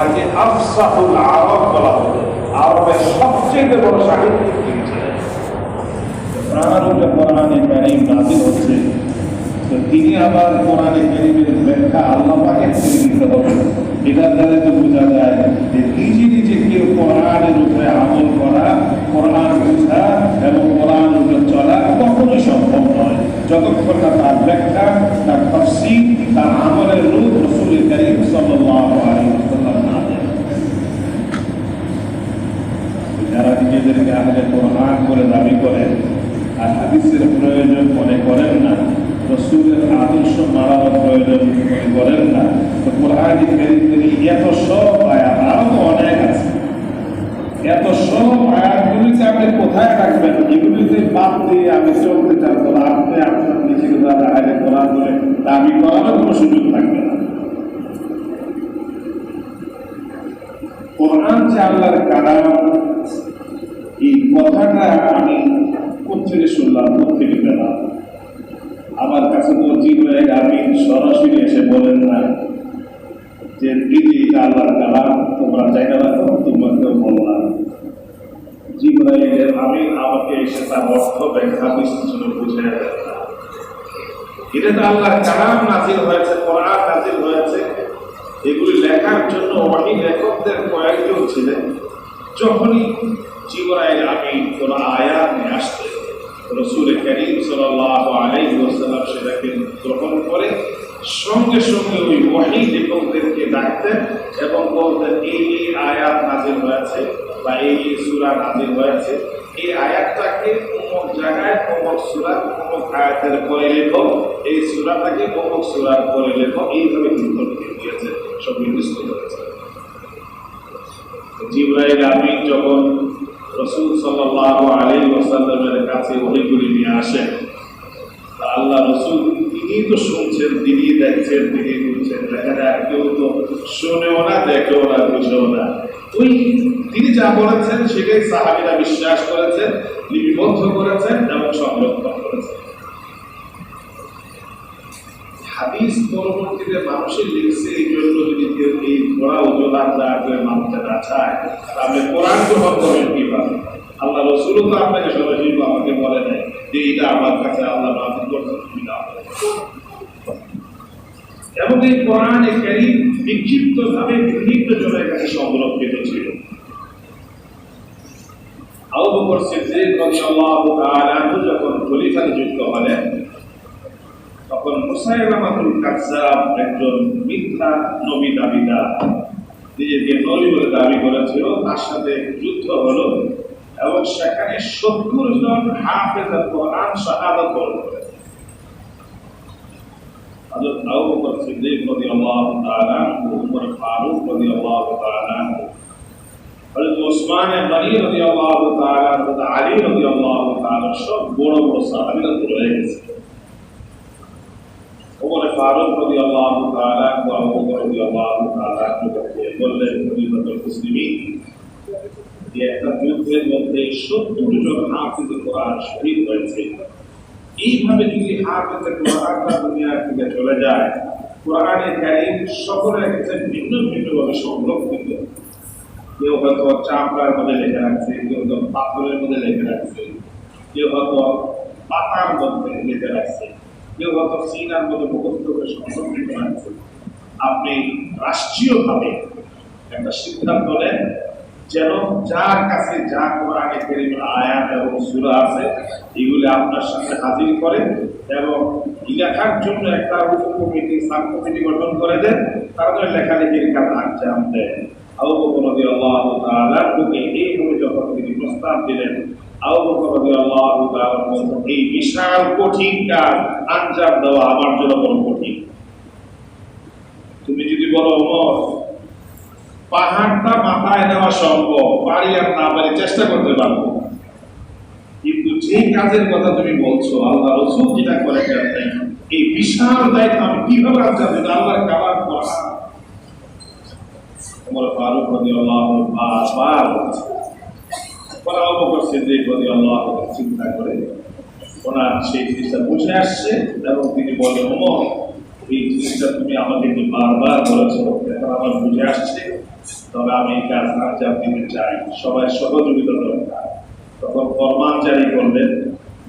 ওনাকে আফসাহুল আরব বলা হতো। আরবের সবচেয়ে বড় সাহিত্যিক তিনি ছিলেন কোরআনে কারিম নাজিল হচ্ছে। তো তিনি আবার কোরআনে কারিমের ব্যাখ্যা আল্লাহ হবে। এটার দ্বারা তো বোঝা যায় যে নিজে নিজে কেউ কোরআনের উপরে আমল করা, কোরআন বোঝা এবং কোরআন উপরে চলা কখনোই সম্ভব নয়। যতক্ষণ না তার ব্যাখ্যা, তার তার আমলের রূপ রসুল করিম সাল্লাল্লাহু আলাইহি ওয়াসাল্লাম না দেন নিজেদেরকে আহলে কোরআন করে দাবি করেন, আর হাদিসের প্রয়োজন মনে করেন না, রসুলের আদর্শ মারার প্রয়োজন মনে করেন না। তো কোরআন এত সব আয়াত, আরও তো অনেক আছে। এত সব আয়াতগুলিকে আপনি কোথায় রাখবেন এগুলিতে বাদ দিয়ে আমি চলতে তাহলে আপনি আপনার নিজের দ্বারা আহলে কোরআন করে দাবি করারও কোনো সুযোগ থাকবে না। কোরআন যে আল্লাহর কালাম কথাটা আমি কোথেকে শুনলাম কোথেকে পেলাম? আমার কাছে তো জিব্রাইল আমিন সরাসরি এসে বলেন না যে দিদি এটা আল্লাহর কালাম তোমরা জায়গা রাখো, তোমাকেও বললাম জিব্রাইলের আমিন আমাকে এসে তার অর্থ ব্যাখ্যা, বিশ্লেষণ বুঝে। এটা তো আল্লাহর কালাম নাজিল হয়েছে, কোরআন নাজিল হয়েছে। এগুলি লেখার জন্য অনেক লেখকদের কয়েকজন ছিলেন। যখনই জীবনায় আমি কোন আয়াত নিয়ে আসতে রসুল করিম সাল্লাহ আলাইহি ওয়াসাল্লাম সেটাকে গ্রহণ করে, সঙ্গে সঙ্গে ওই ওয়াহি লেখকদেরকে ডাকতেন এবং বলতেন, এই এই আয়াত নাজিল হয়েছে বা এই এই সূরা নাজিল হয়েছে। এই আয়াতটাকে অমুক জায়গায়, অমুক সূরা, অমুক আয়াতের পরে লেখো, এই সূরাটাকে অমুক সূরার পরে লেখো। এইভাবে কিন্তু লিখে দিয়েছে সব নির্দিষ্ট করেছে জিব্রাইল আমিন যখন রসুল সাল্লাল্লাহু আলাইহি ওয়াসাল্লামের কাছে অনেকগুলি নিয়ে আসেন। তা আল্লাহ রসুল তিনি তো শুনছেন তিনি দেখছেন তিনি বুঝছেন। দেখা যায় কেউ তো শোনেও না, দেখেও না, বুঝেও না। ওই তিনি যা বলেছেন, সেটাই সাহাবিরা বিশ্বাস করেছেন, লিপিবদ্ধ করেছেন এবং সংরক্ষণ করেছেন। হাদিস পরবর্তীতে মানুষের লিখছে, এই জন্য যদি কেউ এই অজুহাত যা করে মানতে না চায়, তাহলে কোরআন গ্রহণ করবেন কীভাবে আল্লাহ রসুলও তো আপনাকে সরাসরি আমাকে বলে যে এটা আমার কাছে আল্লাহ না এবং এই বিক্ষিপ্ত ভাবে বিভিন্ন জনের কাছে সংরক্ষিত ছিল। বকর সিদ্দিক রাদিয়াল্লাহু তাআলা যখন খলিফা নিযুক্ত হলেন তখন মুসাইলামাতুল কাজ্জাব একজন মিথ্যা নবী দাবিদার। নিজেকে নবী বলে দাবি করেছিল, তার সাথে যুদ্ধ হলো এবং সেখানে সত্তর জন হাফেজ কোরআন শাহাদত বরণ করেছে। হযরত আবু বকর সিদ্দিক রাদিয়াল্লাহু তাআলা উমর ফারুক রাদিয়াল্লাহু তাআলা হযরত ওসমান গনি রাদিয়াল্লাহু তাআলা আনহু আলী রাদিয়াল্লাহু তাআলা সব বড় বড় সাহাবীরা রয়ে গেছে। ফারুক ও আবু বললেন খলিফাতুল মুসলিমিন যে একটা যুদ্ধের মধ্যে সত্তর জন কোরআন হয়েছে এইভাবে যদি দুনিয়া থেকে চলে যায় কোরআনের কারিম সকলের কাছে ভিন্ন ভিন্নভাবে সংরক্ষিত। কেউ হয়তো চামড়ার মধ্যে লেখা রাখছে, কেউ হয়তো পাথরের মধ্যে লেখা রাখছে, কেউ হয়তো পাতার মধ্যে লেখা রাখছে, কেউ হয়তো সিনার মধ্যে মুখস্থ আপনি রাষ্ট্রীয়ভাবে একটা সিদ্ধান্ত নেন যেন যার কাছে যা কোরআনে আয়াত এবং সূরা আছে, এগুলি আপনার সাথে হাজির করেন এবং লেখার জন্য একটা উপকমিটি সাব কমিটি গঠন করে দেন। তারা যেন লেখালেখির কাজ আঞ্জাম দেন আবু বকর রাদিয়াল্লাহু তাআলা কে এইভাবে যখন তিনি প্রস্তাব দিলেন এই বিশাল কঠিন কাজ আঞ্জাম দেওয়া আমার জন্য বড় কঠিন। তুমি যদি বলো, ওমর, পাহাড়টা মাথায় নেওয়া সম্ভব পারি আর না পারি চেষ্টা করতে পারব। কিন্তু যে কাজের কথা তুমি বলছো, আল্লাহ রসুল যেটা করে এই বিশাল দায়িত্ব আমি কীভাবে আনজাম দেবো? আল্লাহর কালাম পড়া। ওমর ফারুক বারবার আবু বকর সিদ্দিক রাদিয়াল্লাহু তাআলা চিন্তা করে। ওনার সেই জিনিসটা বুঝে আসছে এবং তিনি বলেন ওমর, এই জিনিসটা তুমি আমাকে যে বারবার বলেছ, এখন আমার বুঝে আসছে। তবে আমি এই কাজ আঞ্জাম দিতে চাই। সবাই সহযোগিতা দরকার। তখন ফরমান জারি করবেন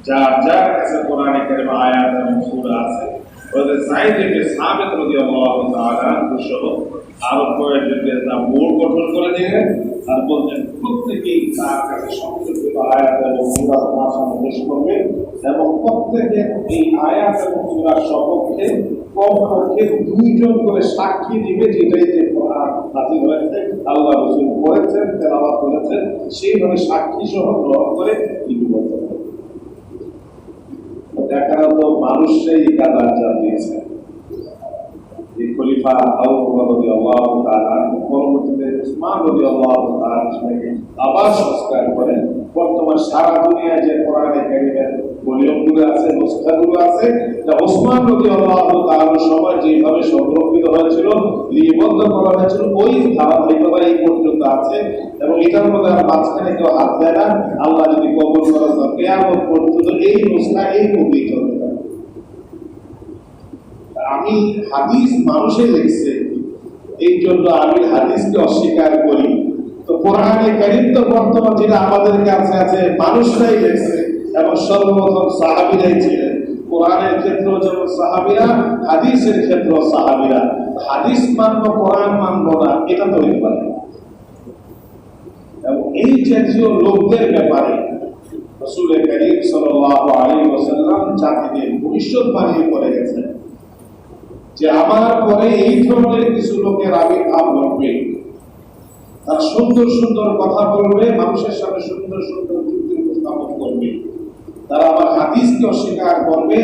যার যার কাছে কোরআন কারিম, আয়াত এবং সূরা আছে তা বোর্ড গঠন করে দিলেন আর বলতেন প্রত্যেকেই সূরা করবে এবং প্রত্যেকে এই আয়াত এবং সূরার সপক্ষে দুইজন করে সাক্ষী দিবে যেটাই যে নাজিল হয়েছে আল্লাহ রসুল করেছেন, তেলাওয়াত করেছেন, সেইভাবে সাক্ষী সহ গ্রহণ করে দেখা তো মানুষ সেই কাজ আঞ্জাম দিয়েছে। এই খলিফা আবু বকর রাদিয়াল্লাহু তাআলা পরবর্তীতে উসমান রাদিয়াল্লাহু তাআলা সেটাকে আবার সংস্কার বর্তমান সারা দুনিয়া যে কোরআনে ভলিউমগুলো আছে আছে। তা ওসমান সময় যেভাবে সংরক্ষিত হয়েছিল লিপিবদ্ধ করা হয়েছিল, ওই ধারাবাহিকতা এই পর্যন্ত আছে। এবং এটার মধ্যে আর মাঝখানে কেউ হাত দেয় না। আল্লাহ যদি কেয়ামত পর্যন্ত এই এই আমি হাদিস মানুষে লিখছে এই জন্য আমি হাদিসকে অস্বীকার করি। তো কোরআনে কারিম তো বর্তমান যেটা আমাদের কাছে আছে, মানুষরাই লিখছে। এবং সর্বপ্রথম সাহাবিরাই ছিলেন। কোরআনের ক্ষেত্রেও যেমন সাহাবিরা, হাদিসের ক্ষেত্রেও সাহাবিরা। হাদিস মানবো, কোরআন মানবো না, এটা তো পারে। এবং এই জাতীয় লোকদের ব্যাপারে রসুল করিম সাল্লাল্লাহু আলাইহি ওয়াসাল্লাম জাতিকে ভবিষ্যৎবাণী করে গেছেন যে, আমার পরে এই ধরনের কিছু লোকের আবির্ভাব ঘটবে তারা সুন্দর সুন্দর কথা বলবে, মানুষের সামনে সুন্দর সুন্দর যুক্তি উপস্থাপন করবে। তারা আবার হাদিসকে অস্বীকার করবে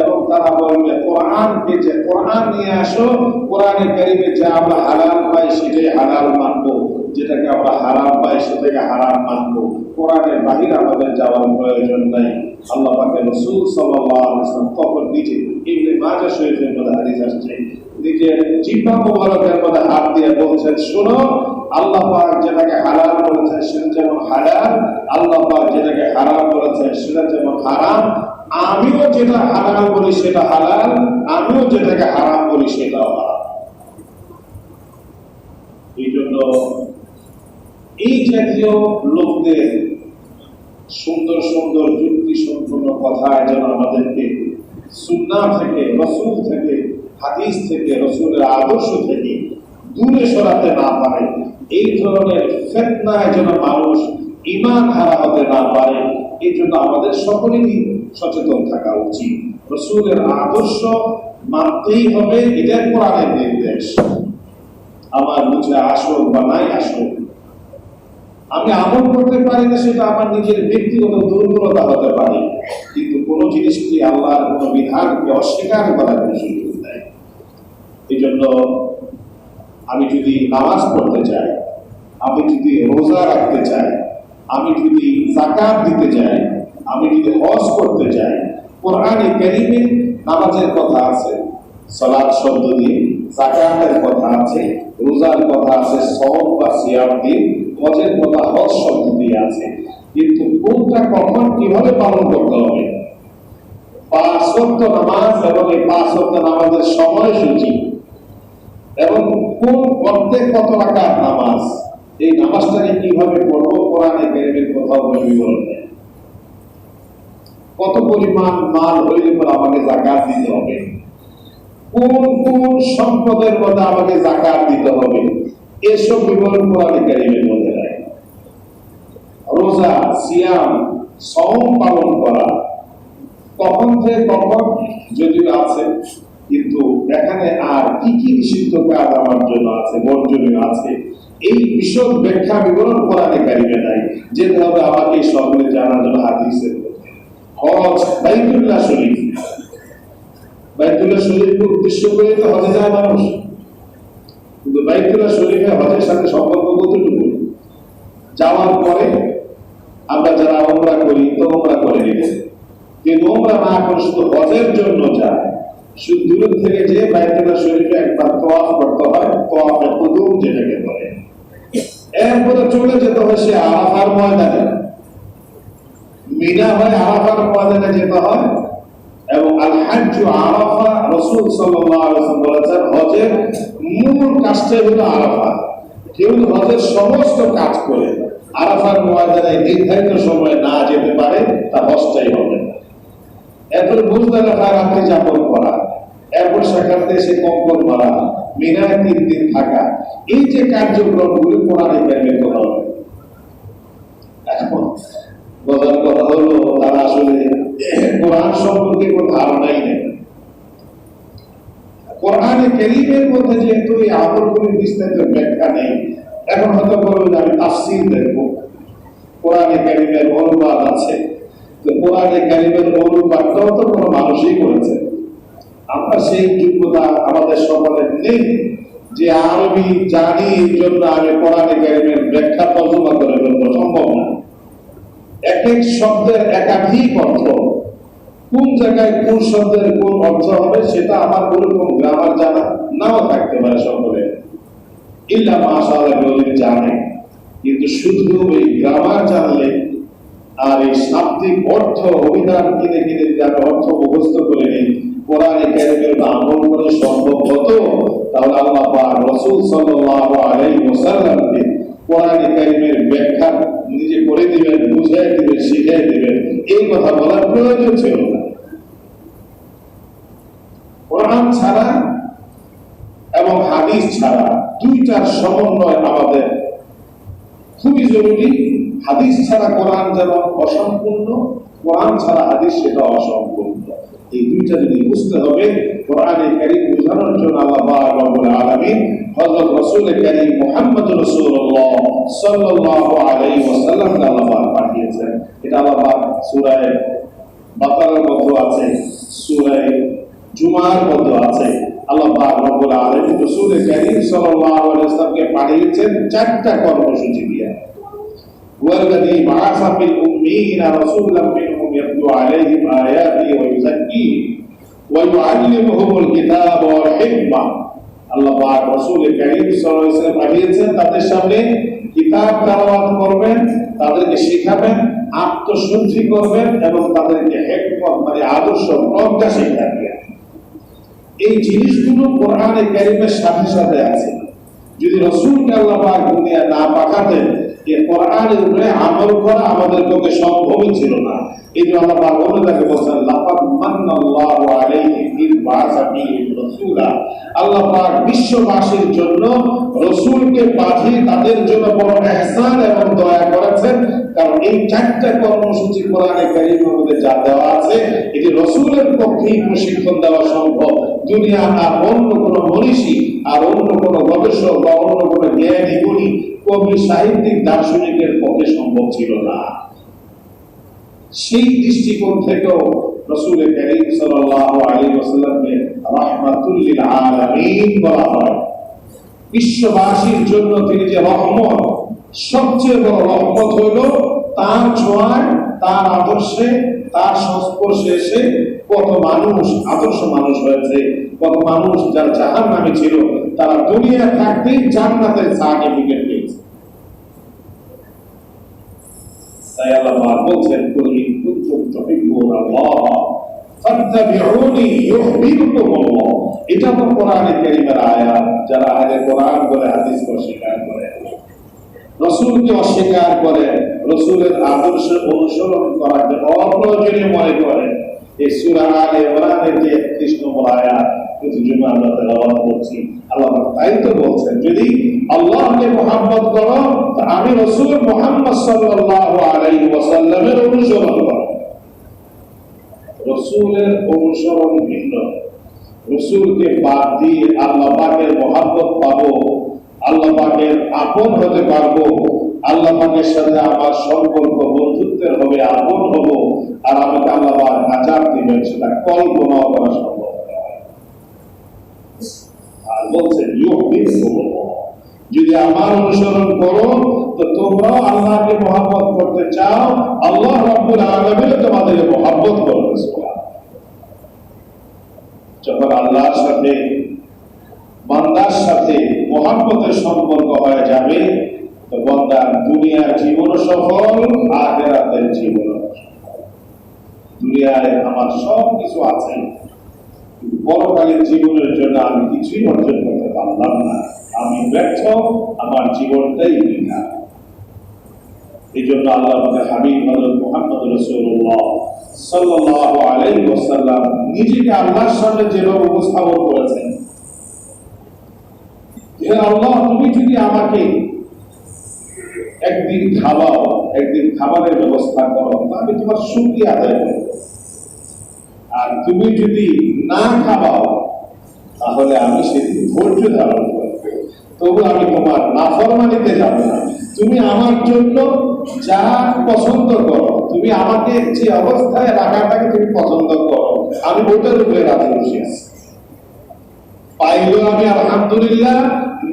এবং তারা বলবে, কোরআনকে যে কোরআন নিয়ে আসো, কোরআনে কারিমে যা আমরা হালাল পাই সেটাই হালাল মানবো। যেটাকে আমরা হারাম পাই সেটাকে হারাম মানবো। কোরআনের বাহিরে আমাদের যাওয়ার প্রয়োজন নাই। আল্লাহ পাকের রসুল ওয়াসাল্লাম তখন নিজে ইবনে মাজাহ শরীফের মধ্যে হাদিস আসছে। নিজের জিহ্বা মোবারকের বলছেন, শোনো, আল্লাহ যেটাকে হালাল করেছেন সেটা যেমন হালাল, আল্লাহ যেটাকে হারাম করেছেন সেটা যেমন হারাম। আমিও যেটা হালাল বলি সেটা হালাল, আমিও যেটাকে হারাম বলি সেটাও হারাম। এই জন্য এই জাতীয় লোকদের সুন্দর সুন্দর যুক্তি সম্পূর্ণ কথা যেন আমাদেরকে সুন্না থেকে, রসুল থেকে, হাদিস থেকে, রসুলের আদর্শ থেকে দূরে সরাতে না পারে। এই ধরনের ফেতনায় যেন মানুষ ইমান হারা হতে না পারে এই জন্য আমাদের সকলেরই সচেতন থাকা উচিত। রসুলের আদর্শ মানতেই হবে, এটাই কোরআনের নির্দেশ। আমার বুঝে আসুক বা নাই আসুক, আমি আমল করতে পারি না, সেটা আমার নিজের ব্যক্তিগত দুর্বলতা হতে পারে। কিন্তু কোনো জিনিসটি আল্লাহর কোনো বিধানকে অস্বীকার করার সুযোগ দেয় এই জন্য আমি যদি নামাজ পড়তে চাই, আমি যদি রোজা রাখতে চাই, আমি যদি জাকাত দিতে চাই, আমি যদি হজ করতে চাই, কোরআনে কারিমে নামাজের কথা আছে, সালাত শব্দ দিয়ে জাকাতের কথা আছে, রোজার কথা আছে সব বা সিয়াম দিয়ে, হজের কথা হজ শব্দ দিয়ে আছে। কিন্তু কোনটা কখন কীভাবে পালন করতে হবে? পাঁচ নামাজ এবং এই পাঁচ নামাজের সময়সূচি এবং কোন প্রত্যেক কত রাকাত? নামাজ। এই নামাজটাকে কীভাবে পড়ব? কোরআনে কারিমের কোথাও কোনো বিবরণ কত পরিমাণ মাল হইলে পরে আমাকে জাকাত দিতে হবে? কোন কোন সম্পদের মধ্যে আমাকে জাকাত দিতে হবে? এসব বিবরণ কোরআনে কারিমের মধ্যে নাই। রোজা, সিয়াম সম পালন করা। কখন যে কখন? যদিও আছে। কিন্তু এখানে আর কি কি নিষিদ্ধ কাজ আমার জন্য আছে বর্জনীয় আছে, এই বিশদ ব্যাখ্যা বিবরণ কোরআনে কারিমে নাই যেতে হবে আমাকে সকলে জানার জন্য হাদিসের হজ বাইতুল্লাহ শরীফ। বাইতুল্লাহ শরীফকে উদ্দেশ্য করে তো হজে যায় মানুষ। কিন্তু বাইতুল্লাহ শরীফে হজের সাথে সম্পর্ক কতটুকু? যাওয়ার পরে আমরা যারা ওমরা করি, তো ওমরা করে নিতে কিন্তু ওমরা না করে শুধু হজের জন্য যায়। দূর থেকে যে বাইতুল্লাহ শরীফে একবার তোয়াফ করতে হয় তোয়াফে কুদুম যেটাকে বলে। এরপরে চলে যেতে হয় সে আরাফার ময়দানে। মিনা হয়ে আরাফার ময়দানে যেতে হয় এবং আল আরাফা রাসূল আলাইহি বলেছেন, হজের মূল কাজটাই হলো আরাফা। কেউ হজের সমস্ত কাজ করে আরাফার ময়দানে নির্ধারিত সময়ে না যেতে পারে, তা হজটাই হবে। না এরপর মুজদালিফা রাত্রি যাপন এরপর থেকে সে কম্পন করা মিনায় তিন দিন থাকা। এই যে কার্যক্রমগুলি কোরআনে কারিমে করা হবে। এখন বোঝার কথা হলো, তারা আসলে কোরআন সম্পর্কে কোনো ধারণাই নেই। কোরআনে কেরিমের মধ্যে যেহেতু এই বিস্তারিত ব্যাখ্যা নেই, এখন হয়তো বলব যে আমি তাফসির দেখব। কোরআনে কারিমের অনুবাদ আছে। তো কোরআনে কারিমের অনুবাদটাও তো কোনো মানুষই করেছে। আমরা সেই যোগ্যতা আমাদের সকলের নেই। যে আরবি, জানি, এই জন্য আমি কোরআনে কারিমের ব্যাখ্যা তর্জমা করে ফেলব সম্ভব না। এক এক শব্দের একাধিক অর্থ। কোন জায়গায় কোন শব্দের কোন অর্থ হবে সেটা আমার ওরকম গ্রামার জানা নাও থাকতে পারে সকলে। ইল্লা মাশাআল্লাহ বলে জানে। কিন্তু শুধু ওই গ্রামার জানলে আর এই শাব্দিক অর্থ অভিধান কিনে কিনে যার অর্থ মুখস্থ করে নেই কোরআনে কারিমের আমল করে সম্ভব হতো, তাহলে আল্লাহ পাক রাসূল সাল্লাল্লাহু আলাইহি ওয়াসাল্লামকে কোরআনে কারিমের ব্যাখ্যা নিজে করে দিবেন, বুঝিয়ে দিবেন, শিখিয়ে দিবেন। এই কথা বলার প্রয়োজন ছিল না। কোরআন ছাড়া এবং হাদিস ছাড়া দুইটার সমন্বয় আমাদের খুবই জরুরি। হাদিস ছাড়া কোরআন যেমন অসম্পূর্ণ, কোরআন ছাড়া হাদিস সেটা অসম্পূর্ণ। এই দুইটা যদি বুঝতে হবে, কোরআনে কারিম বোঝানোর জন্য আল্লাহ পাক রব্বুল আলামিন হযরত রাসূল কারীম মুহাম্মদ রাসূলুল্লাহ সাল্লাল্লাহু আলাইহি ওয়াসাল্লাম আল্লাহ পাঠিয়েছেন। এটা আল্লাহ পাক সূরা বাকারার মধ্যে আছে সূরা জুমার মধ্যে আছে। আল্লাহ রব্বুল আলামিন রাসূল কারীম সাল্লাল্লাহু আলাইহি ওয়াসাল্লামকে পাঠিয়েছেন চারটা কর্মসূচি দিয়ে। هو الذي بعث في الأمين رسولا منهم يتلو عليهم آياته ويزكيهم ويعلمهم الكتاب والحكمة আল্লাহ পাক রাসূল কারীম সাল্লাল্লাহু আলাইহি ওয়াসাল্লাম পাঠিয়েছেন তাদের সামনে কিতাব তেলাওয়াত করবেন তাদেরকে শেখাবেন আত্মশুদ্ধি করবেন এবং তাদেরকে হিকমত মানে আদর্শ প্রজ্ঞা শেখাবেন এই জিনিসগুলো কোরআনে কারিমের সাথে সাথে আছে যদি রসুলকে আল্লাহ পাক দুনিয়া না পাঠাতেন যে কোরআনের উপরে আমল করা আমাদের পক্ষে সম্ভবই ছিল না। বিশ্ববাসীর জন্য পাঠিয়ে তাদের জন্য বড় এবং দয়া করেছেন। কারণ এই চারটা কর্মসূচি কোরআনে যা দেওয়া আছে, এটি পক্ষেই প্রশিক্ষণ দেওয়া সম্ভব। দুনিয়া আর অন্য কোন মনীষী আর অন্য কোন গবেষক বা অন্য কোন জ্ঞানী কবি, সাহিত্যিক, দার্শনিকের পক্ষে সম্ভব ছিল না। সেই দৃষ্টিকোণ থেকেও রসুল করিম বলা হয়। বিশ্ববাসীর জন্য তিনি যে রহমত, সবচেয়ে বড় রহমত হইল তার ছোঁয়ায়, তার আদর্শে, তার সংস্পর্শে এসে কত মানুষ, আদর্শ মানুষ হয়েছে, কত মানুষ যার জাহান নামে ছিল, তারা দুনিয়া থাকতেই জান্নাতের সার্টিফিকেট তাই আল্লাহ বলছেন কুল ইন কুনতুম তুহিব্বুনা আল্লাহ ফাত্তাবিউনি ইউহিব্বুকুমুল্লাহ এটা তো কোরআনে কারীমের আয়াত। যারা আগে কোরআন বলে হাদিস অস্বীকার করে। রসুলকে অস্বীকার করে, রসুলের আদর্শ অনুসরণ করাকে অপ্রয়োজনীয় মনে করে। এই সূরা আলে ইমরানের যে 31 নম্বর আয়াত আমি রসুল অনুসরণ রসুলের অনুসরণ ভিন্ন রসুলকে বাদ দিয়ে মহাব্বত পাবো, আল্লাহ আপন হতে পারব, আল্লাহ পাকের সাথে আমার সম্পর্ক বন্ধুত্বের হবে, আপন হব, আর আমাকে আল্লাহ আচার দিবেন, সেটা কল্পনাও করা সম্ভব। আর বলছেন যদি আমার অনুসরণ করো, তো তোমরাও আল্লাহকে মহাব্বত করতে চাও। আল্লাহ রাব্বুল আলামিন তোমাদের মহাব্বত করবে যখন আল্লাহর সাথে, বান্দার সাথে মহাব্বতের সম্পর্ক হয়ে যাবে, তো বান্দার দুনিয়ার জীবন সফল, আখেরাতের জীবন দুনিয়ায় আমার সব কিছু আছে। কিন্তু পরকালীন জীবনের জন্য আমি কিছুই অর্জন করতে পারলাম না। আমি ব্যর্থ, আমার জীবনটাই বৃথা এই জন্য আল্লাহ হাবিব মোহাম্মদ রসুল্লাহ সাল্লাহ নিজেকে আল্লাহর সামনে যেভাবে উপস্থাপন করেছেন। হে আল্লাহ, তুমি যদি আমাকে একদিন খাওয়াও, একদিন খাবারের ব্যবস্থা করো আমি তোমার সুখী আদায় করব। আর তুমি যদি না খাওয়াও তাহলে আমি সেদিন ধৈর্য ধারণ করব। তবু আমি তোমার নাফরমানিতে যাব না। তুমি আমার জন্য যা পছন্দ করো, তুমি আমাকে যে অবস্থায় রাখাটাকে তুমি পছন্দ করো, আমি ওটার উপরে রাজি বসে আছি। পাইলো আমি আলহামদুলিল্লাহ,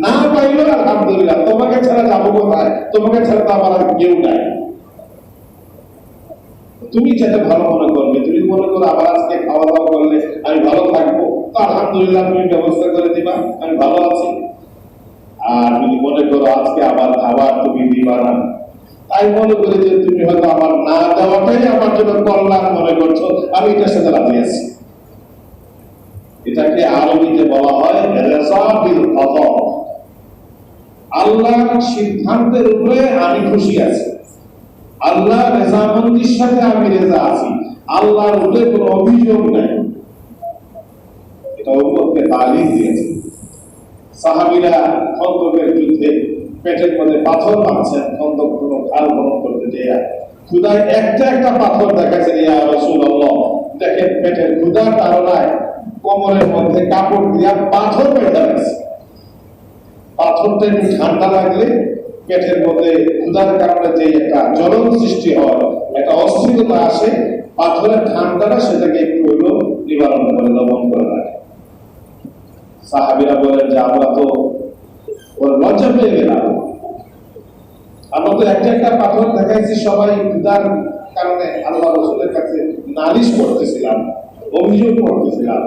না পাইলো আলহামদুলিল্লাহ, তোমাকে ছাড়া যাব কোথায়? তোমাকে ছাড়া তো আমার কেউ নাই। তুমি যেটা ভালো মনে করবে, তুমি মনে করো আবার আজকে খাওয়া দাওয়া করলে আমি ভালো থাকব, তো আলহামদুলিল্লাহ তুমি ব্যবস্থা করে দিবা, আমি ভালো আছি। আর যদি মনে করো আজকে আবার খাবার তুমি দিবা না। তাই মনে করি যে তুমি হয়তো আমার না দেওয়াটাই আমার জন্য কল্যাণ মনে করছ, আমি এটার সাথে রাজি আছি। এটাকে আরবিতে বলা হয় আল্লাহর সিদ্ধান্তের উপরে আমি খুশি আছি। আল্লাহ রেজামন্দির সাথে আমি রেজা আছি। আল্লাহর উপরে কোনো অভিযোগ নাই। এটা উম্মতকে তালিম দিয়েছে। সাহাবীরা খন্দকের যুদ্ধে পেটের মধ্যে পাথর মারছেন, খন্দক কোনো খাল ভ্রমণ করতে যেয়ে ক্ষুদায় একটা একটা পাথর দেখাচ্ছে, ইয়া রাসূলুল্লাহ। দেখেন, পেটের ক্ষুদার তাড়নায় কোমরের মধ্যে কাপড় দিয়া পাথর পেটা গেছে পাথরটা ঠান্ডা লাগলে পেটের মধ্যে ক্ষুধার কারণে যে একটা জ্বলন সৃষ্টি হয়, একটা অস্থিরতা আসে, পাথরের ঠান্ডাটা সেটাকে একটু হইল নিবারণ করে, দমন করে রাখে। সাহাবিরা বলেন যে, আমরা তো ওর লজ্জা পেয়ে গেলাম। আমরা তো একটা একটা পাথর দেখাইছি, সবাই ক্ষুধার কারণে আল্লাহ রসুলের কাছে নালিশ করতেছিলাম, অভিযোগ করতেছিলাম।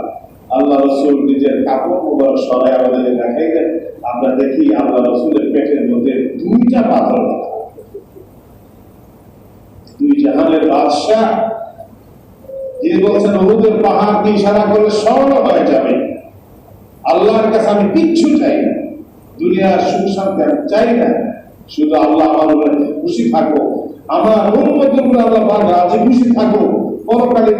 আল্লাহ রসুল নিজের কাপড় মোবারক সরাই আমাদের দেখাইলেন। আমরা দেখি আল্লাহ রসুলের পেটের মধ্যে দুইটা পাথর দুই জাহানের বাদশাহ পাহাড় আল্লাহর কাছে আমি না। দুনিয়ার সুখ চাই না। শুধু আল্লাহ খুশি থাকো খুশি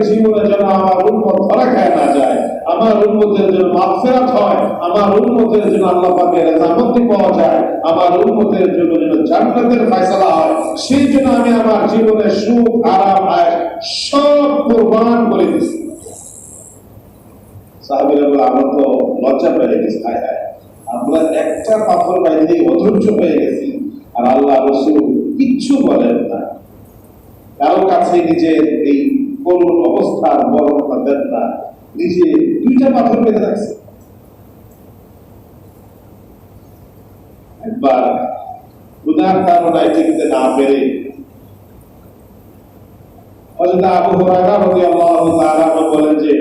জীবনে যেন আমার উন্মত ধরা খায় না যায়। আমার উন্মতের জন্য মাগফিরাত হয়, আমার উন্মতের জন্য আল্লাহ পাকের রেজামতি পাওয়া যায়, আমার উন্মতের জন্য যেন জান্নাতের ফয়সালা হয়। সেই জন্য আমি আমার জীবনে সুখ, আরাম আয় সব কোরবান করে দিচ্ছি সাহাবিরা বলে, আমরা তো লজ্জা পেয়ে গেছি। হায় হায়, আমরা একটা পাথর বাইরে অধৈর্য হয়ে গেছি। আর আল্লাহ রসুল কিচ্ছু বলেন না। কারও কাছে নিজের এই করুণ অবস্থার বর্ণনা দেন না। নিজে দুইটা পাথর বেঁধে রাখছে। একবার উদার কারণায় টিকতে না পেরে হযরত আবু রাদিয়াল্লাহু তাআলা বলেন যে,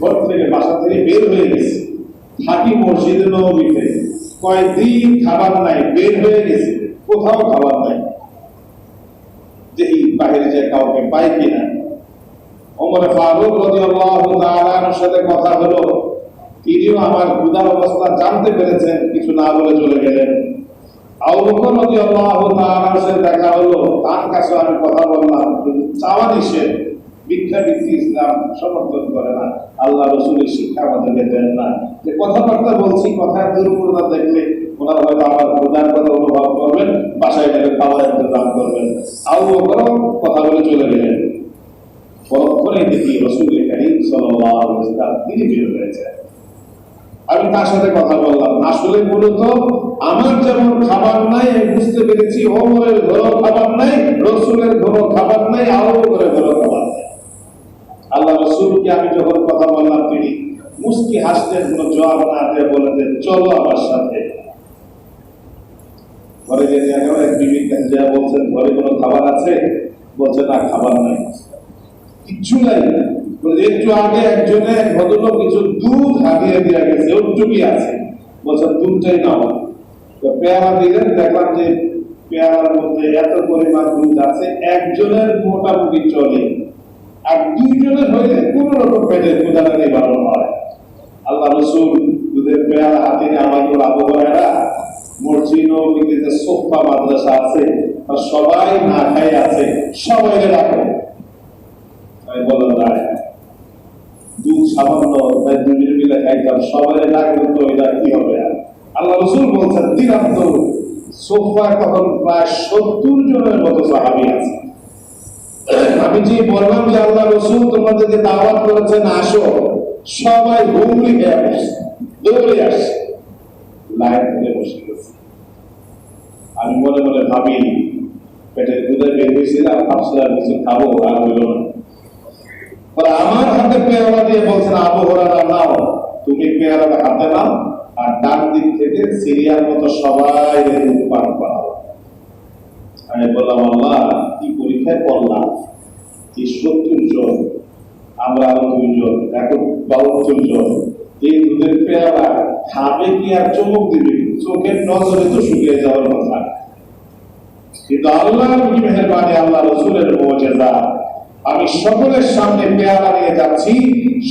ঘর থেকে বাসা থেকে বের হয়ে গেছে। থাকি মসজিদে কয়েকদিন খাবার নাই, বের হয়ে গেছে। কোথাও খাবার নাই। যে এই বাইরে যে কাউকে পাই কিনা। ওমর ফারুক তাআলার সাথে কথা হলো। তিনিও আমার ক্ষুধার অবস্থা জানতে পেরেছেন, কিছু না বলে চলে গেলেন। দেখা হলো। তার কাছে আমি কথা বললাম চাওয়া নিষেধ। ভিক্ষা বৃত্তি ইসলাম সমর্থন করে না। আল্লাহ রসুলের শিক্ষা আমাদেরকে দেন না। যে কথাবার্তা বলছি কথার দুর্বলতা দেখলে ওনারা হয়তো আমার প্রধান কথা অনুভব করবেন, বাসায় গেলে খাবার ইন্তজাম করবেন। আবু বকর কথা বলে চলে গেলেন। পরক্ষণে দেখি রসুল করিম ওয়াসাল্লাম তিনি বের হয়েছে আমি তার সাথে কথা বললাম। আসলে মূলত আমার যেমন খাবার নাই, আমি বুঝতে পেরেছি ওমরের ঘরও খাবার নাই, রসুলের ঘরও খাবার নাই, আরও করে ঘরও খাবার নাই। আল্লাহ রসুলকে আমি যখন কথা বললাম, তিনি মুস্কি হাসতেন, কোনো জবাব না দিয়ে বলেছেন চলো আমার সাথে। ঘরে গিয়ে এক বিবির যা বলছেন, ঘরে কোনো খাবার আছে? বলছে, না, খাবার নাই। কিচ্ছু নাই একটু আগে একজনে এক ভদ্রলোক কিছু দুধ হাতিয়ে দিয়ে গেছে ওটুকুই আছে। বলছে, দুধটাই নাও। তো পেয়ারা দিলেন, দেখলাম যে পেয়ারার মধ্যে এত পরিমাণ দুধ আছে, একজনের মোটামুটি চলে। আর দুইজনের হইলে কোন রকম পেটের ক্ষুদাটা নিবারণ হয়। আল্লাহ রসুল দুধের পেয়ারা হাতে নিয়ে আমার উপর আবহাওয়ারা মসজিদ নবীতে যে সোফা মাদ্রাসা আছে সবাই না খাই আছে সবাই আমি যে বললাম যে আল্লাহ রসুল দাওয়াত করেছেন, আসো। সবাই হুমড়ি দৌড়ে আসছে। লাইন ধরে বসে গেছে। আমি মনে মনে ভাবি, পেটের দুধে বের হয়েছিলাম ভাবছিলাম কিছু খাব আর হইল না। আমার হাতে পেয়ারা দিয়ে বলছেন আবু নাও। তুমি পেয়ারাটা হাতে নাও আর ডান দিক থেকে সিরিয়ার মতো সবাই পান করাও আমি বললাম, আল্লাহ, কি পরীক্ষায় পড়লাম? সত্তর জন? আমরা আরও দুইজন এখন বাহাত্তর জন। এই দুধের পেয়ারা খাবে কি আর চমক দিবে? চোখের নজরে তো শুকিয়ে যাওয়ার কথা। কিন্তু আল্লাহ কি মেহরবানি, আল্লাহ রসুলের মজেদা আমি সকলের সামনে পেয়ারা নিয়ে যাচ্ছি।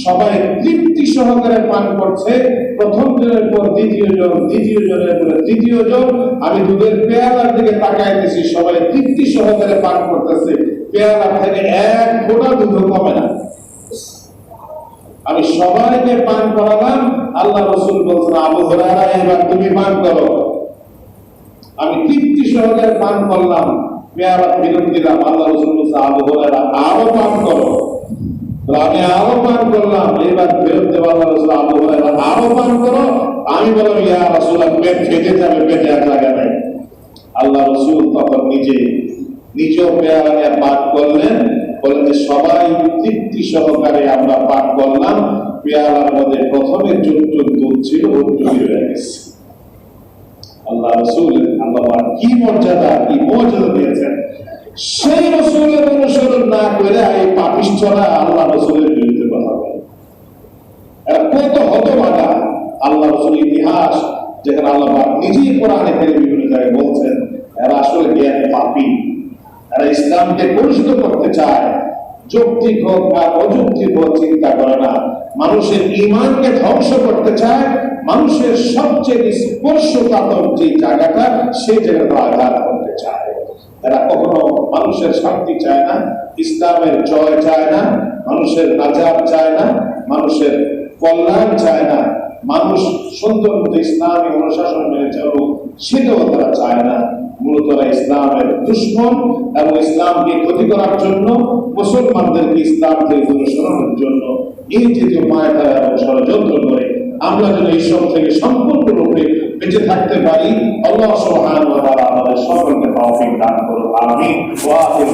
সবাই তৃপ্তি সহকারে পান করছে। প্রথম জনের পর দ্বিতীয় জন, দ্বিতীয় জনের পর তৃতীয় জন। আমি দুধের পেয়ালার দিকে তাকাইতেছি, সবাই তৃপ্তি সহকারে পান করতেছে। পেয়ালা থেকে এক ফোঁটা দুধ কমে না। আমি সবাইকে পান করালাম। আল্লাহ রসুল বলছেন, আবু হরারা এবার তুমি পান করো। আমি তৃপ্তি সহকারে পান করলাম। পেয়ারা ফেরত দিলাম আল্লাহ আরও পান করো। আমি আরও পান করলাম। এবার ফেরত দেবো আল্লাহ করো। আমি বললাম পেট ফেটে যাবে, পেটে আর জায়গা নাই। আল্লাহ রসুল তখন নিজে নিজেও পেয়ারা নিয়ে পান করলেন। যে, সবাই তৃপ্তি সহকারে আমরা পান করলাম। পেয়ারার মধ্যে প্রথমে চুপ চুপ দুধ ছিল ওটুকি হয়ে গেছে। আল্লাহ রসুল, আল্লাহ কি মর্যাদা কি মর্যাদা দিয়েছেন? সেই রসুলের অনুসরণ না করে এই পাপিষ্ঠরা আল্লাহ রসুলের বিরুদ্ধে কথা বলে। কত হতবাগা আল্লাহ রসুল ইতিহাস, যেখানে আল্লাহ নিজেই কোরআনে ফেলে বিভিন্ন জায়গায় বলছেন, এরা আসলে জ্ঞান পাপি। এরা ইসলামকে কলুষিত করতে চায় যৌক্তিক হোক বা অযৌক্তিক হোক, চিন্তা করে না। মানুষের ইমানকে ধ্বংস করতে চায়, মানুষের সবচেয়ে স্পর্শকাতর যে জায়গাটা সেই জায়গাটা আঘাত করতে চায়। তারা কখনো মানুষের শান্তি চায় না, ইসলামের জয় চায় না, মানুষের নাজাব চায় না, মানুষের কল্যাণ চায় না। মানুষ সুন্দর মতো ইসলামী অনুশাসন মেনে চলুক, সেটাও তারা চায় না। মূলত ইসলামের দুশ্মন এবং ইসলামকে ক্ষতি করার জন্য মুসলমানদেরকে ইসলাম থেকে দূরে সরানোর জন্য এই জাতীয় মায়াকার এবং ষড়যন্ত্র করে আমরা যেন এইসব থেকে সম্পূর্ণরূপে বেঁচে থাকতে পারি। আল্লাহ সুবহানাহু ওয়া তাআলা আমাদের সকলকে তৌফিক দান করুন আমিন। ওয়া আখির